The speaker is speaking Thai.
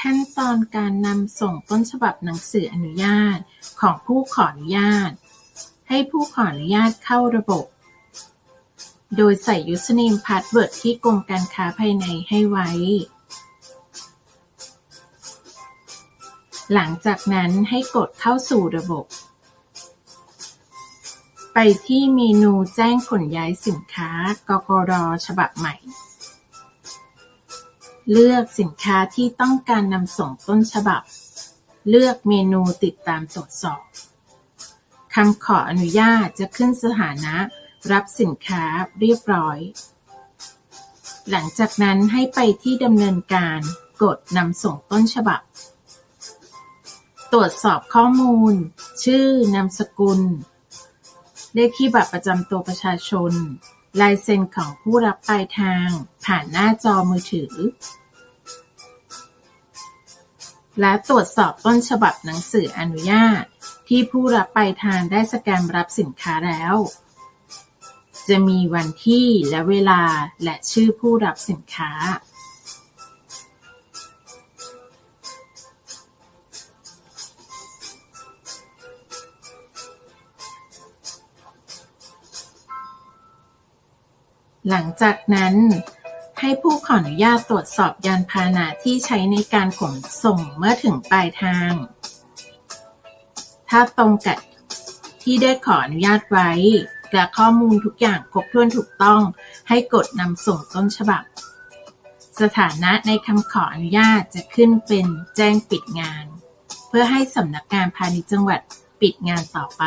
ขั้นตอนการนำส่งต้นฉบับหนังสืออนุญาตของผู้ขออนุญาต ให้ผู้ขออนุญาตเข้าระบบ โดยใส่ยูสเนมพาสเวิร์ดที่กรมการค้าภายในให้ไว้ หลังจากนั้นให้กดเข้าสู่ระบบ ไปที่เมนูแจ้งขนย้ายสินค้ากกร.ฉบับใหม่ เลือกสินค้าที่ต้องการนำส่งต้นฉบับ เลือกเมนูติดตามตรวจสอบคำขออนุญาตจะขึ้นสถานะ รับสินค้าเรียบร้อย หลังจากนั้นให้ไปที่ดำเนินการกดนำส่งต้นฉบับ ตรวจสอบข้อมูล ชื่อนามสกุล เลขที่บัตรประจำตัวประชาชน ลายเซ็นของผู้รับปลายทางผ่านหน้าจอมือถือ และตรวจสอบต้นฉบับหนังสืออนุญาต ที่ผู้รับไปทางได้สแกนรับสินค้าแล้ว จะมีวันที่และเวลาและชื่อผู้รับสินค้า หลังจากนั้น ให้ผู้ขออนุญาตตรวจสอบยานพาหนะที่ใช้ในการขนส่งเมื่อถึงปลายทาง ถ้าตรงกับที่ได้ขออนุญาตไว้ และข้อมูลทุกอย่างครบถ้วนถูกต้อง ให้กดนำส่งต้นฉบับ สถานะในคำขออนุญาตจะขึ้นเป็นแจ้งปิดงาน เพื่อให้สำนักงานพาณิชย์จังหวัดปิดงานต่อไป